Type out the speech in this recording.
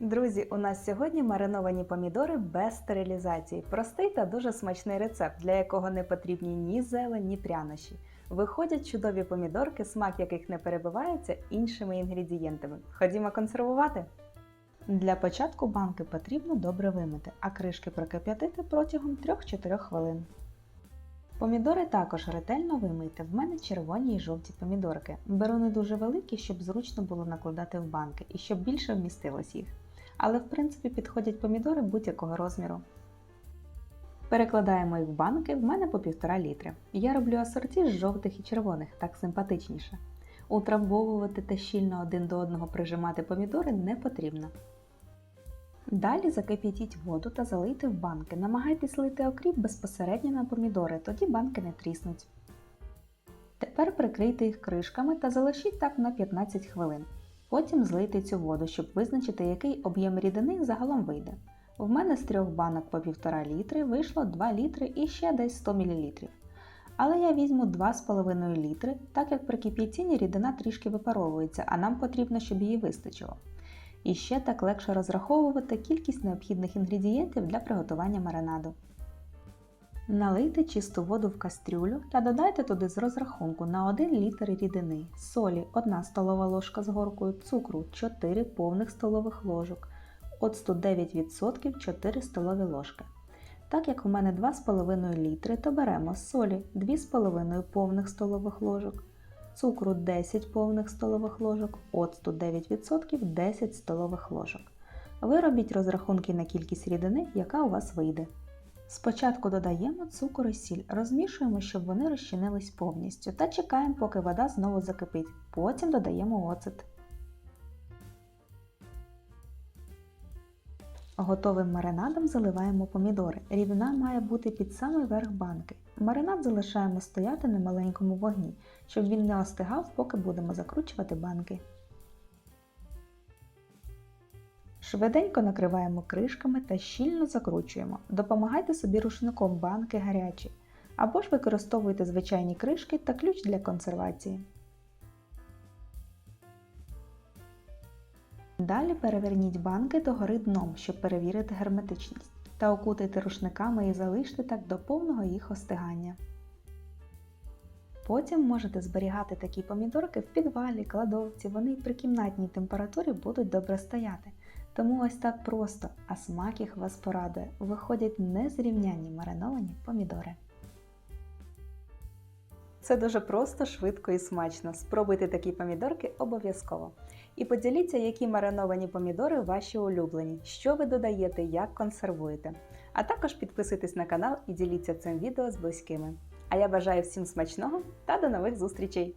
Друзі, у нас сьогодні мариновані помідори без стерилізації. Простий та дуже смачний рецепт, для якого не потрібні ні зелень, ні прянощі. Виходять чудові помідорки, смак яких не перебивається іншими інгредієнтами. Ходімо консервувати. Для початку банки потрібно добре вимити, а кришки прокип'ятити протягом 3-4 хвилин. Помідори також ретельно вимийте. В мене червоні і жовті помідорки. Беру не дуже великі, щоб зручно було накладати в банки і щоб більше вмістилось їх. Але в принципі підходять помідори будь-якого розміру. Перекладаємо їх в банки, в мене по 1,5 літри. Я роблю асорті з жовтих і червоних, так симпатичніше. Утрамбовувати та щільно один до одного прижимати помідори не потрібно. Далі закип'ятіть воду та залийте в банки. Намагайтесь лити окріп безпосередньо на помідори, тоді банки не тріснуть. Тепер прикрийте їх кришками та залишіть так на 15 хвилин. Потім злийте цю воду, щоб визначити, який об'єм рідини загалом вийде. В мене з трьох банок по 1,5 літри вийшло 2 літри і ще десь 100 мл. Але я візьму 2,5 літри, так як при кип'ятінні рідина трішки випаровується, а нам потрібно, щоб її вистачило. І ще так легше розраховувати кількість необхідних інгредієнтів для приготування маринаду. Налийте чисту воду в кастрюлю та додайте туди з розрахунку на 1 літр рідини, солі 1 столова ложка з горкою, цукру 4 повних столових ложок, оцту 9% 4 столові ложки. Так як у мене 2,5 літри, то беремо солі 2,5 повних столових ложок, цукру 10 повних столових ложок, оцту 9% 10 столових ложок. Ви розрахунки на кількість рідини, яка у вас вийде. Спочатку додаємо цукор і сіль, розмішуємо, щоб вони розчинились повністю, та чекаємо, поки вода знову закипить. Потім додаємо оцет. Готовим маринадом заливаємо помідори. Рідина має бути під самий верх банки. Маринад залишаємо стояти на маленькому вогні, щоб він не остигав, поки будемо закручувати банки. Швиденько накриваємо кришками та щільно закручуємо. Допомагайте собі рушником банки гарячі, або ж використовуйте звичайні кришки та ключ для консервації. Далі переверніть банки догори дном, щоб перевірити герметичність, та окутайте рушниками і залиште так до повного їх остигання. Потім можете зберігати такі помідорки в підвалі, кладовці, вони при кімнатній температурі будуть добре стояти. Тому ось так просто, а смак їх вас порадує. Виходять незрівнянні мариновані помідори. Це дуже просто, швидко і смачно. Спробуйте такі помідорки обов'язково. І поділіться, які мариновані помідори ваші улюблені, що ви додаєте, як консервуєте. А також підписуйтесь на канал і діліться цим відео з близькими. А я бажаю всім смачного та до нових зустрічей!